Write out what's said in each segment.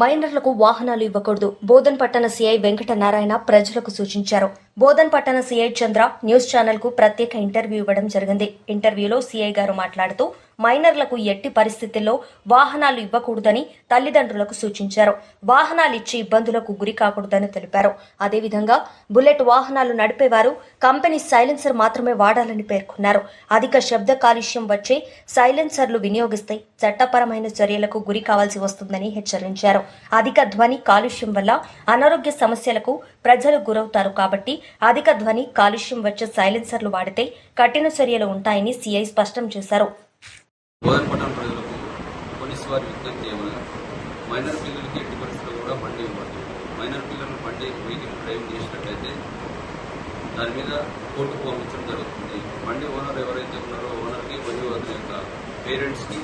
మైనర్లకు వాహనాలు ఇవ్వకూడదు. బోధన్ పట్టణ సీఐ వెంకట నారాయణ ప్రజలకు సూచించారు. బోధన్ పట్టణ సీఐ చంద్ర న్యూస్ ఛానల్కు ప్రత్యేక ఇంటర్వ్యూ ఇవ్వడం జరిగింది. ఇంటర్వ్యూలో సీఐ గారు మాట్లాడుతూ మైనర్లకు ఎట్టి పరిస్థితుల్లో వాహనాలు ఇవ్వకూడదని తల్లిదండ్రులకు సూచించారు. వాహనాలు ఇచ్చి ఇబ్బందులకు గురి కాకూడదని తెలిపారు. అదేవిధంగా బుల్లెట్ వాహనాలు నడిపేవారు కంపెనీ సైలెన్సర్ మాత్రమే వాడాలని పేర్కొన్నారు. అధిక శబ్ద కాలుష్యం వచ్చే సైలెన్సర్లు వినియోగిస్తే చట్టపరమైన చర్యలకు గురి కావాల్సి వస్తుందని హెచ్చరించారు. అధిక ధ్వని కాలుష్యం వల్ల అనారోగ్య సమస్యలకు ప్రజలు గురవుతారు కాబట్టి అధిక ధ్వని కాలుష్యం వచ్చే సైలెన్సర్లు వాడితే కఠిన చర్యలు ఉంటాయని సీఐ స్పష్టం చేశారు. బోధన పట్టణ ప్రజలకు పోలీసు వారి విజ్ఞప్తి ఏమనగా మైనర్ పిల్లలకి ఎట్టి పరిస్థితుల్లో కూడా బండి ఇవ్వద్దు మైనర్ పిల్లలు బండి వెహికల్ డ్రైవింగ్ చేసినట్లయితే దాని మీద కోర్టుకు పంపించడం జరుగుతుంది. బండి ఓనర్ ఎవరైతే ఉన్నారో ఓనర్కి మరియు అతని యొక్క పేరెంట్స్కి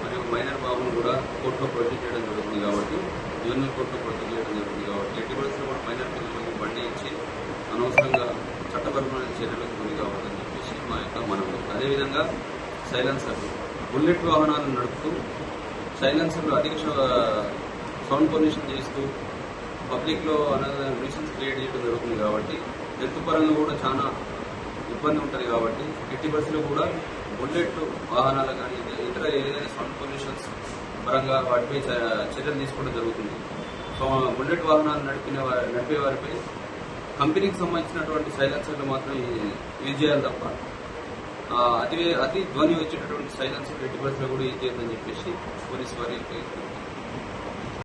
మరియు మైనర్ బాబును కూడా కోర్టులో ప్రొడ్యూస్ చేయడం జరుగుతుంది కాబట్టి యూనియన్ కోర్టులో ప్రొడ్యూస్ చేయడం జరుగుతుంది కాబట్టి ఎట్టి పరిస్థితుల్లో కూడా మైనర్ పిల్లలకు బండి ఇచ్చి అనవసరంగా చట్టపరమైన చర్యలకు గురి కావద్దని చెప్పేసి మా యొక్క మనం అదేవిధంగా సైలెన్సర్లు బుల్లెట్ వాహనాలు నడుపుతూ సైలెన్సర్లు అధిక సౌండ్ పొల్యూషన్ చేస్తూ పబ్లిక్లో అనగా న్యూసెన్స్ క్రియేట్ చేయడం జరుగుతుంది కాబట్టి హెల్త్ పరంగా కూడా చాలా ఇబ్బంది ఉంటుంది కాబట్టి ఎట్టి బస్సులో కూడా బుల్లెట్ వాహనాలు కానీ ఇతర- ఏదైనా సౌండ్ పొల్యూషన్స్ పరంగా వాటిపై చ- చర్యలు తీసుకోవడం జరుగుతుంది. సో బుల్లెట్ వాహనాలు నడిపిన వారి నడిపే వారిపై కంపెనీకి సంబంధించినటువంటి సైలెన్సర్లు మాత్రం యూజ్ చేయాలి తప్ప అతి అతి ధ్వని వచ్చేటటువంటి సైలెన్స్ పెట్టుబడిలో కూడా ఏం చేయదని చెప్పేసి పోలీసు వారికి